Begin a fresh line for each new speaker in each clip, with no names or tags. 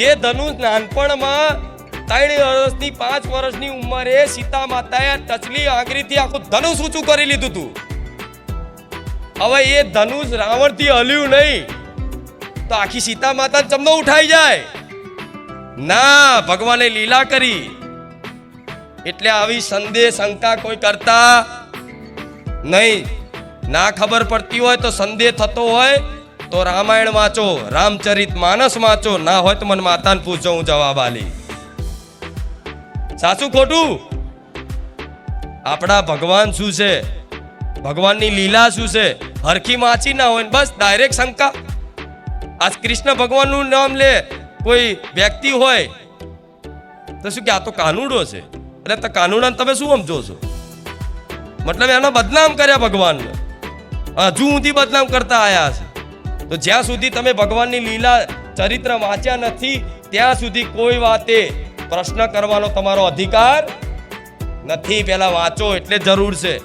જે ધનુષ નાનપણમાં ત્રણ વર્ષની, પાંચ વર્ષની ઉંમરે સીતા માતાએ ટચલી આંગળીથી આખું ધનુષ ઊંચું કરી લીધું હતું હવે એ ધનુષ રાવણથી હલ્યું નહીં, તો આખી સીતા માતા ચમનો ઉઠાઈ જાય. ના, ભગવાને લીલા કરી. એટલે આવી સંદેહ, શંકા કોઈ કરતા નહીં. ના ખબર પડતી હોય તો સંદેહ થતો હોય. તો રામાયણ વાંચો, રામચરિત માનસ વાંચો, ના હોય તો મને માતાને પૂછો હું જવાબ આલી. સાચું ખોટું? આપણા ભગવાન શું છે? ભગવાનની લીલા શું છે? હરખી માચી ના હોય બસ ડાયરેક્ટ શંકા. આજ કૃષ્ણ ભગવાનનું નામ લે, કોઈ વ્યક્તિ હોય, તો શું કે આ તો કાનુડો છે? એટલે તો કાનુડાને તમે શું સમજો છો મતલબ એનો બદનામ કર્યા ભગવાનનો. હજુ સુધી બદનામ કરતા આયા છે. તો જ્યાં સુધી તમે ભગવાનની લીલા ચરિત્ર વાંચ્યા નથી, ત્યાં સુધી કોઈ વાતે પ્રશ્ન કરવાનો તમારો અધિકાર નથી. પહેલાં વાંચો એટલે જરૂર છે.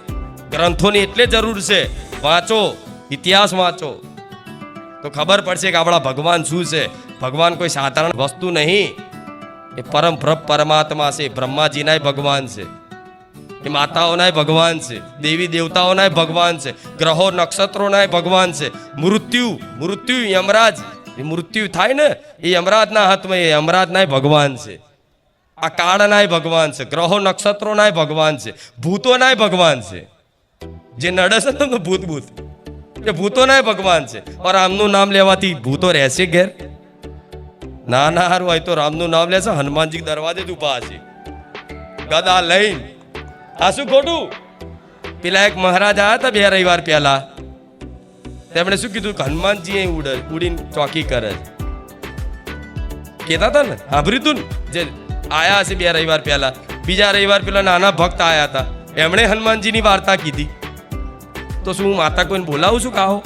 ગ્રંથોની એટલે જરૂર છે. વાંચો, ઇતિહાસ વાંચો. તો ખબર પડશે કે આપણા ભગવાન શું છે. ભગવાન કોઈ સાધારણ વસ્તુ નહીં. એ પરમ પરમાત્મા છે. બ્રહ્માજીનાય ભગવાન છે. એ માતાઓનાય ભગવાન છે, દેવી દેવતાઓનાય ભગવાન છે, ગ્રહો નક્ષત્રોનાય ભગવાન છે. મૃત્યુ મૃત્યુ યમરાજ. એ મૃત્યુ થાય ને, એ યમરાજના હાથમાં એ યમરાજના ભગવાન છે. આ કાળનાય ભગવાન છે, ગ્રહો નક્ષત્રોનાય ભગવાન છે, ભૂતોનાય ભગવાન છે. જે નડે છે ને ભૂત ભૂત એ ભૂતોનાય ભગવાન છે. ઓર રામનું નામ લેવાથી ભૂતો રહેશે ઘેર. ના ના, હારું હોય તો રામનું નામ લેશે હનુમાનજી દરવાજે જ ઊભા છે. ગદા લઈને આ શું ખોટું? પેલા એક મહારાજ આવ્યા હતા બે રવિવાર પહેલા. તેમણે શું કીધું? હનુમાનજી અહીં ઉડે, ઉડીને ચોકી કરે કહેતા હતા ને, સાંભળ્યું તું જે આયા હશે બે રવિવાર પહેલા. બીજા રવિવાર પેલા નાના ભક્ત આયા હતા. એમણે હનુમાનજીની વાર્તા કીધી. તો શું હું માતા કોઈને બોલાવું છું કાહો?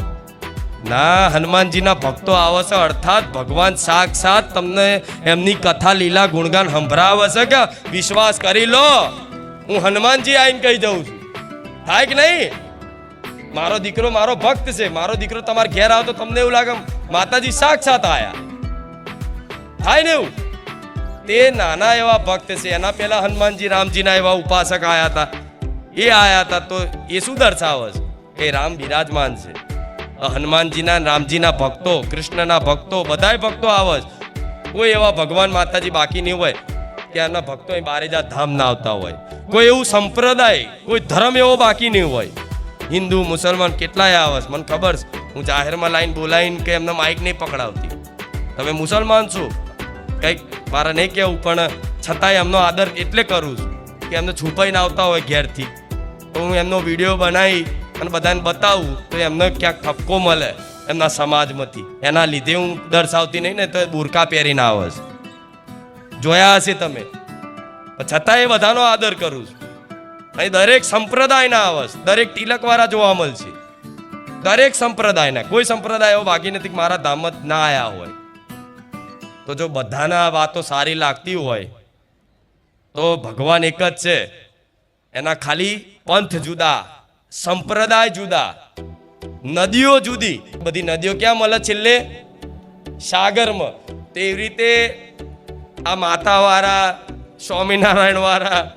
ના, હનુમાનજીના ભક્તો આવે છે, અર્થાત ભગવાન સાક્ષાત તમને એમની કથા, લીલા ગુણગાન સંભળાવે છે કે? વિશ્વાસ કરી લો. હું હનુમાનજી આવીને કહી દઉં છું. થાય કે નહીં? મારો દીકરો મારો ભક્ત છે. મારો દીકરો તમારા ઘેર આવતો તમને એવું લાગે માતાજી સાક્ષાત આયા. થાય ને એવું? તે નાના એવા ભક્ત છે. એના પહેલા હનુમાનજી રામજીના એવા ઉપાસક આયા હતા. એ આયા હતા તો એ શું દર્શાવે છે? એ રામ બિરાજમાન છે. હનુમાનજીના, રામજીના ભક્તો, કૃષ્ણના ભક્તો, બધાય ભક્તો આવે કોઈ એવા ભગવાન માતાજી બાકી નહીં હોય. આના ભક્તો અહીં બારેજા ધામ ના આવતા હોય. કોઈ એવું સંપ્રદાય, કોઈ ધર્મ એવો બાકી નહીં હોય. હિન્દુ, મુસલમાન કેટલાય આવે મને ખબર છે. હું જાહેરમાં લાઈન બોલાવીને કે એમને માઇક નહીં પકડાવતી. તમે મુસલમાન છો? કંઈક મારે નહીં કહેવું, પણ છતાંય એમનો આદર એટલે કરું છું કે એમને છુપાઈને આવતા હોય ઘેરથી. તો હું એમનો વીડિયો બનાવી અને બધાને બતાવું, તો એમને ક્યાંક ઠપકો મળે એમના સમાજમાંથી. એના લીધે હું દર્શાવતી નહીં ને તો બુરકા પહેરીને આવે છે. જોયા હશે તમે. છતાં છતાંય બધાનો આદર કરું છું. અહીં દરેક સંપ્રદાયના આવશ દરેક તિલકવાળા જોવા મળશે. દરેક સંપ્રદાયના, કોઈ સંપ્રદાય એવો બાકી નથી મારા ધામત ના આવ્યા હોય. તો જો બધાના વાતો સારી લાગતી હોય, તો ભગવાન એક જ છે. એના ખાલી પંથ જુદા, સંપ્રદાય જુદા, નદીઓ જુદી. બધી નદીઓ ક્યાં મળે છેલ્લે? સાગરમાં. તેવી રીતે આ માતાવાળા સ્વામિનારાયણ વાળા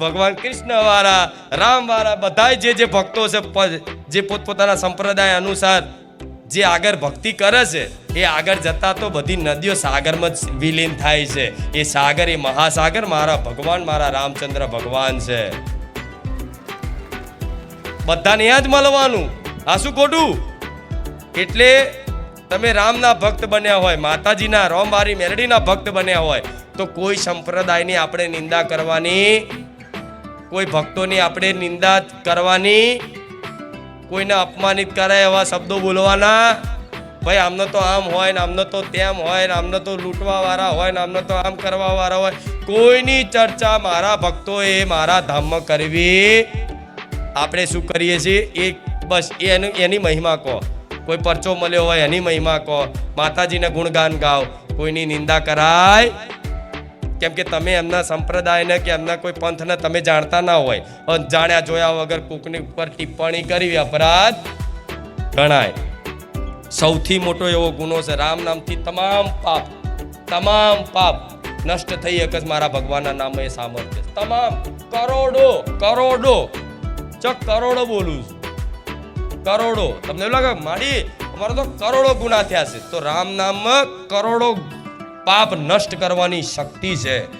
ભગવાન કૃષ્ણ વાળા રામ વાળા બધાય જે જે ભક્તો છે જે પોતપોતાના સંપ્રદાય અનુસાર જે આગળ ભક્તિ કરે છે, એ આગળ જતા તો બધી નદીઓ સાગરમાં જ વિલીન થાય છે. એ સાગર, એ મહાસાગર મારા ભગવાન, મારા રામચંદ્ર ભગવાન છે. બધાને ત્યાં જ મળવાનું. આ શું ખોટું? એટલે તમે રામના ભક્ત બન્યા હોય, માતાજીના રોમવારી મેલડીના ભક્ત બન્યા હોય, તો કોઈ સંપ્રદાયની આપણે નિંદા કરવાની, કોઈ ભક્તોની આપણે નિંદા કરવાની, કોઈને અપમાનિત કરે એવા શબ્દો બોલવાના? ભાઈ, આમનો તો આમ હોય ને આમનો તો તેમ હોય ને આમનો તો લૂંટવાવાળા હોય ને આમનો તો આમ કરવાવાળા હોય. કોઈની ચર્ચા મારા ભક્તોએ મારા ધામમાં કરવી? આપણે શું કરીએ છીએ? એ બસ, એનું, એની મહિમા કહો. કોઈ પરચો મળ્યો હોય એની મહિમા કહો. માતાજીને ગુણગાન ગાઓ. કોઈની નિંદા કરાય? કેમ કે તમે એમના સંપ્રદાયને કે એમના કોઈ પંથને તમે જાણતા ના હોય. જાણ્યા જોયા વગર કોકની ઉપર ટિપ્પણી કરવી અપરાધ ગણાય. સૌથી મોટો એવો ગુનો છે. રામ નામથી તમામ પાપ તમામ પાપ નષ્ટ થઈ એક જ મારા ભગવાનના નામે સામર્થ્ય તમામ કરોડો કરોડો, ચક કરોડો બોલું છું. કરોડો. તમને એવું લાગે મારી અમારો તો કરોડો ગુના થયા છે. તો રામ નામમાં કરોડો પાપ નષ્ટ કરવાની શક્તિ છે.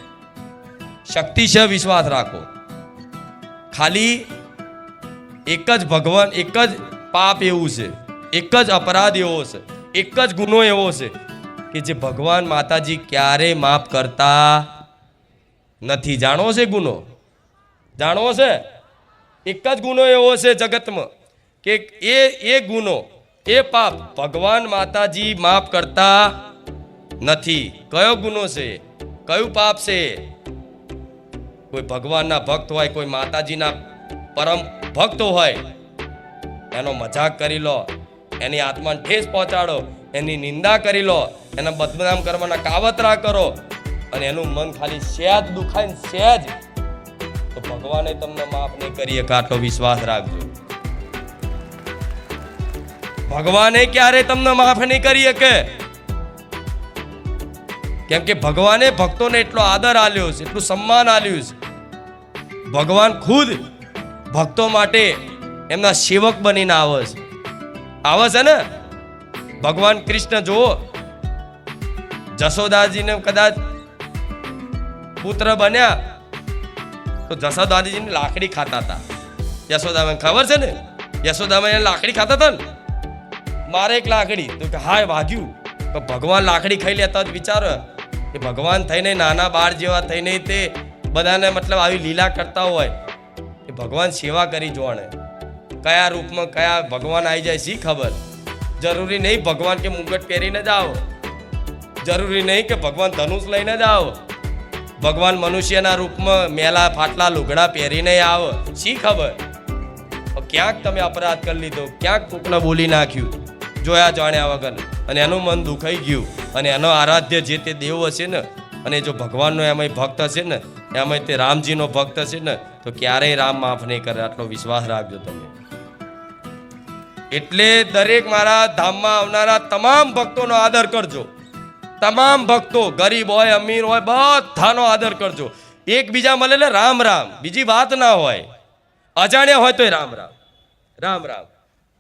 શક્તિ છે, વિશ્વાસ રાખો. ખાલી એક જ ભગવાન, એક જ પાપ એવું છે. એક જ અપરાધ એવો છે. એક જ ગુનો એવો છે કે જે ભગવાન માતાજી ક્યારેય માફ કરતા નથી. જાણો છે ગુનો? જાણવો છે? એક જ ગુનો એવો છે જગતમાં. કે એ એ ગુનો, એ પાપ ભગવાન માતાજી માફ કરતા નથી. કયો ગુનો છે? કયું પાપ છે? કોઈ ભગવાનના ભક્ત હોય, કોઈ માતાજીના પરમ ભક્ત હોય, એનો મજાક કરી લો, એની આત્માને ઠેસ પહોંચાડો, એની નિંદા કરી લો, એના બદનામ કરવાના કાવતરા કરો અને એનું મન ખાલી સહેજ દુખાય ને સહેજ. તો ભગવાને તમને માફ નહીં કરીએ કાટલો વિશ્વાસ રાખજો. ભગવાને ક્યારે તમને માફ નહીં કરી શકે? કેમ કે ભગવાને ભક્તોને એટલો આદર આલ્યો છે, એટલું સન્માન આલ્યું છે. ભગવાન ખુદ ભક્તો માટે એમના સેવક બનીને આવે છે. આવે છે ને? ભગવાન કૃષ્ણ જુઓ, જશોદાજીને કદાચ પુત્ર બન્યા, તો જશોદાજીને લાકડી ખાતા હતા. યશોદામાં ખબર છે ને? યશોદામાં લાકડી ખાતા હતા ને? મારે એક લાકડી. તો કે હા વાગ્યું. તો ભગવાન લાકડી ખાઈ લેતા જ વિચારો કે ભગવાન થઈને નાના બાળ જેવા થઈને તે બધાને મતલબ આવી લીલા કરતા હોય. એ ભગવાન સેવા કરી જોણે કયા રૂપમાં કયા ભગવાન આવી જાય શી ખબર? જરૂરી નહીં ભગવાન કે મુગટ પહેરીને જ આવો. જરૂરી નહીં કે ભગવાન ધનુષ લઈને જ આવો. ભગવાન મનુષ્યના રૂપમાં મેલા, ફાટલા, લુગડા પહેરીને આવો. શી ખબર? ક્યાંક તમે અપરાધ કરી લીધો. ક્યાંક કોકને બોલી નાખ્યું. જોયા જાણ્યા વગર. અને એનું મન દુખાઈ ગયું. અને એનો આરાધ્ય જે તે દેવ હશે ને, અને જો ભગવાનનો એમાંય ભક્ત હશે ને, એમાંય તે રામજીનો ભક્ત હશે ને, તો ક્યારેય રામ માફ નહીં કરે, આટલો વિશ્વાસ રાખજો તમે. એટલે દરેક મારા ધામમાં આવનારા તમામ ભક્તોનો આદર કરજો. તમામ ભક્તો, ગરીબ હોય, અમીર હોય, બધાનો આદર કરજો. એકબીજા મળે ને રામ રામ. બીજી વાત ના હોય. અજાણ્યા હોય તોય રામ રામ. રામ રામ.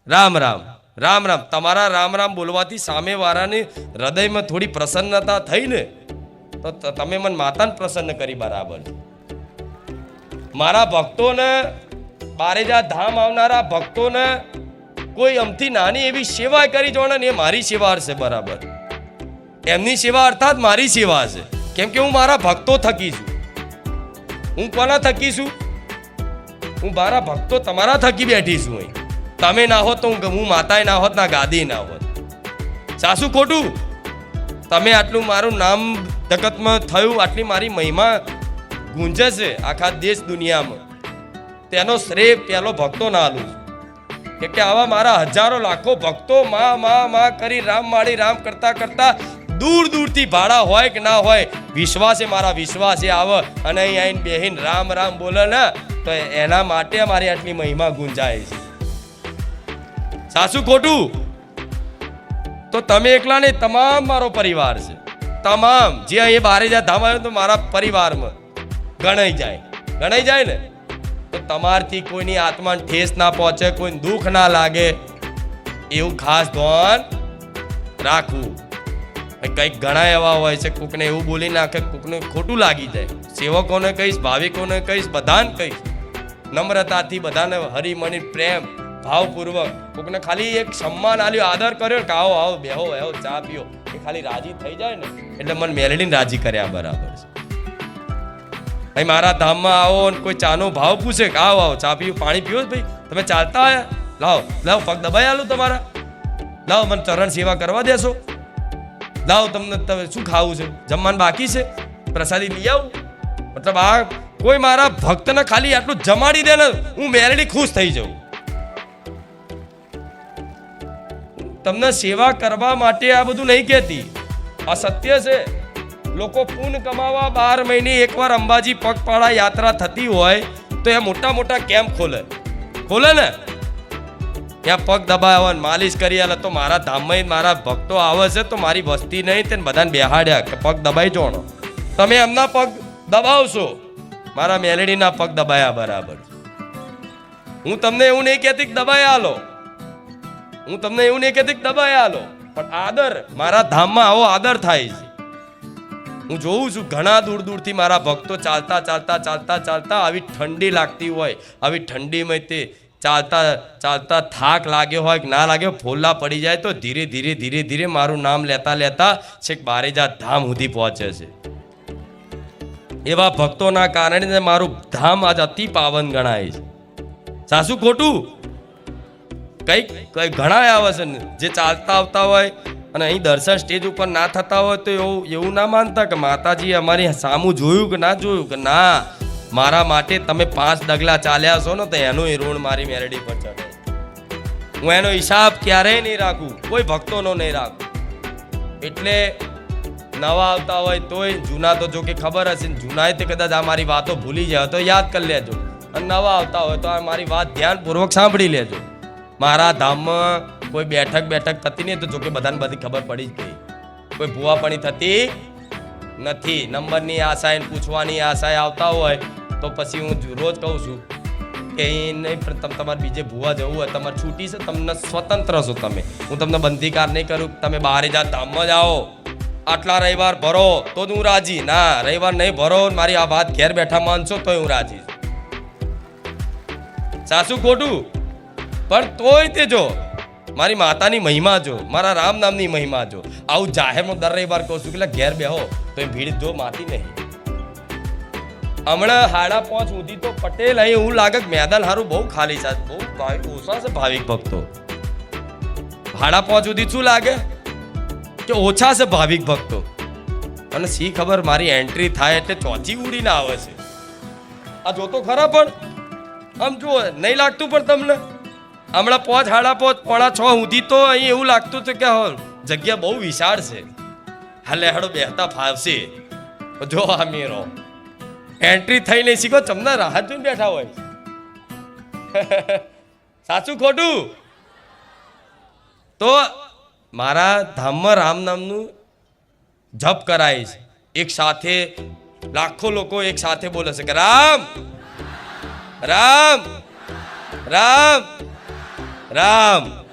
રામ રામ. રામ રામ. તમારા રામ રામ બોલવાથી સામેવાળાની હૃદયમાં થોડી પ્રસન્નતા થઈ ને તો, તમે મને માતાને પ્રસન્ન કરી બરાબર. મારા ભક્તોને બારેજા ધામ આવનારા ભક્તોને કોઈ અમથી નાની એવી સેવા કરી જોણે એ મારી સેવા હશે બરાબર. એમની સેવા અર્થાત મારી સેવા હશે. કેમ કે હું મારા ભક્તો થકી છું. હું કોના થકી છું? હું મારા ભક્તો તમારા થકી બેઠી છું અહીં. તમે ના હોત તો હું માતાએ ના હોત, ના ગાદી ના હોત. સાસુ ખોટું. તમે આટલું મારું નામ જગતમાં થયું, આટલી મારી મહિમા ગુંજે છે આખા દેશ દુનિયામાં. તેનો શ્રેય પહેલો ભક્તો ના આલું છું. કે આવા મારા હજારો લાખો ભક્તો માં માં માં કરી રામ માળી રામ કરતા કરતા દૂર દૂરથી ભાડા હોય કે ના હોય, વિશ્વાસે મારા વિશ્વાસે આવે અને અહીં આવીને બેહીને રામ રામ બોલે ને, તો એના માટે મારી આટલી મહિમા ગુંજાય છે. સાસુ ખોટું. તો તમે એકલા નહીં, તમામ મારો પરિવાર છે. તમામ. જે અહીં બારે જ્યાં ધામ આવ્યો તો મારા પરિવારમાં ગણાઈ જાય. ગણાઈ જાય ને? તો તમારથી કોઈની આત્માને ઠેસ ના પહોંચે, કોઈને દુઃખ ના લાગે, એવું ખાસ ધ્યાન રાખવું. કંઈક ઘણા એવા હોય છે, કોકને એવું બોલી નાખે, કોકને ખોટું લાગી જાય. સેવકોને કહીશ, ભાવિકોને કહીશ, બધાને કહીશ. નમ્રતાથી બધાને હરીમણી પ્રેમ ભાવપૂર્વક. કોકને ખાલી એક સન્માન આલ્યો, આદર કર્યો કે આવો આવો, બેહો બેહો, ચા પીઓ. એ ખાલી રાજી થઈ જાય ને, એટલે મને મેલડીને રાજી કર્યા બરાબર છે. ભાઈ, મારા ધામમાં આવો ને કોઈ ચાનો ભાવ પૂછે કે આવો આવો, ચા પીવું પાણી પીવો ભાઈ. તમે ચાલતા આવ્યા લાવો લાવો, પગ દબાઈ આલું તમારા. લાવો, મને ચરણ સેવા કરવા દેશો. લાવો, તમને તમે શું ખાવું છે? જમવાનું બાકી છે? પ્રસાદી લઈ આવું. મતલબ આ કોઈ મારા ભક્તને ખાલી આટલું જમાડી દે ને હું મેરડી ખુશ થઈ જાઉં. તમને સેવા કરવા માટે આ બધું નહીં કહેતી. આ સત્ય છે. લોકો પૂન કમાવા બાર મહિને એકવાર અંબાજી પગપાળા યાત્રા થતી હોય તો એ મોટા મોટા કેમ્પ ખોલે. ખોલે ને? ત્યાં પગ દબાવે ને માલિશ કરી આલે તો મારા ધામમાં મારા ભક્તો આવે છે તો મારી વસ્તી નહીં તેને બધાને બેહાડ્યા કે પગ દબાઈ જોણો તમે એમના પગ દબાવશો. મારા મેલેડીના પગ દબાયા બરાબર. હું તમને એવું નહીં કહેતી કે દબાઈ આલો. હું તમને એવું નહીં કહેતી કે દબાઈ આલો, પણ આદર, મારા ધામમાં આવો આદર થાય છે. હું જોઉં છું, ઘણા દૂર દૂરથી મારા ભક્તો ચાલતા ચાલતા ચાલતા ચાલતા આવી ઠંડી લાગતી હોય, આવી ઠંડીમાં તે ચાલતા ચાલતા થાક લાગ્યો હોય કે ના લાગ્યો ફોલ્લા પડી જાય તો ધીરે ધીરે ધીરે ધીરે મારું નામ લેતા લેતા છેક બારેજા ધામ સુધી પહોંચે છે. એવા ભક્તોના કારણે મારું ધામ આજ અતિ પાવન ગણાય છે. સાસુ ખોટું? કંઈક કંઈક ઘણા આવે છે જે ચાલતા આવતા હોય અને અહીં દર્શન સ્ટેજ ઉપર ના થતા હોય તો એવું એવું ના માનતા કે માતાજી અમારી સામું જોયું કે ના જોયું કે ના, મારા માટે તમે પાંચ ડગલા ચાલ્યા છો ને તો એનો ઋણ મારી મેરડી પર ચડે. હું એનો હિસાબ ક્યારેય નહીં રાખું, કોઈ ભક્તોનો નહીં રાખું. એટલે નવા આવતા હોય તોય, જૂના તો જો કે ખબર હશે જૂનાએ તે કદાચ આ મારી વાતો ભૂલી જાય તો યાદ કરી લેજો. અને નવા આવતા હોય તો આ મારી વાત ધ્યાનપૂર્વક સાંભળી લેજો. મારા ધામમાં કોઈ બેઠક બેઠક થતી નહીં તો જોકે બધાને બધી ખબર પડી જ ગઈ. કોઈ ભૂવાપણી થતી નથી. નંબરની આશાએ એને પૂછવાની આશાએ આવતા હોય તો પછી હું રોજ કહું છું કે નહીં તમે તમારે બીજે ભૂવા જવું હોય, તમારે છૂટી છે, તમને સ્વતંત્ર છો તમે. હું તમને બંધીકાર નહીં કરું, તમે બહાર જા, ધામમાં જાઓ. આટલા રવિવાર ભરો, તો જ હું રાજી. ના, રવિવાર નહીં ભરો, મારી આ વાત ઘેર બેઠા માનશો તોય હું રાજી છું. સાસુ ખોટું? પણ તોય તે જો, મારી માતાની મહિમા જો, મારા રામ નામની મહિમા જો, આવું જાહેરમાં દર રવિવાર કહું છું કે ઘેર બેહો, તો એ ભીડ જો માતી નહીં. હમણાં હાડા પાંચ સુધી તો પટેલ અહીં હું લાગે મેદાન હારું બહુ ખાલી છે, બહુ ઓછા છે ભાવિક ભક્તો. હાડા પાંચ સુધી શું લાગે? કે ઓછા છે ભાવિક ભક્તો. અને સી ખબર મારી એન્ટ્રી થાય એટલે ચોચી ઉડીને આવે છે. આ જોતો ખરા પણ? આમ જુઓ, નહીં લાગતું પણ તમને? હમણાં પોચ હાડા પોચ પોણા છ સુધી તો અહીં એવું લાગતું હતું કે જગ્યા બહુ વિશાળ છે. હાલે હાડો બેહતા ફાવશે. જો આ મેરો એન્ટ્રી થઈ નહીં શીખો તમને રાહત જોઈને બેઠા હોય. સાચું ખોટું? તો મારા ધામમાં રામ નામનું જપ કરાય છે. એક સાથે, લાખો લોકો એક સાથે બોલે છે કે, રામ! રામ! રામ! રામ.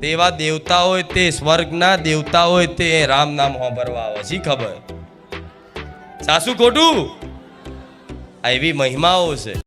તેવા દેવતા હોય તે સ્વર્ગના દેવતા હોય તે રામ નામ હોંભરવા આવે શી ખબર. સાસુ ખોટું? આ એવી મહિમાઓ છે.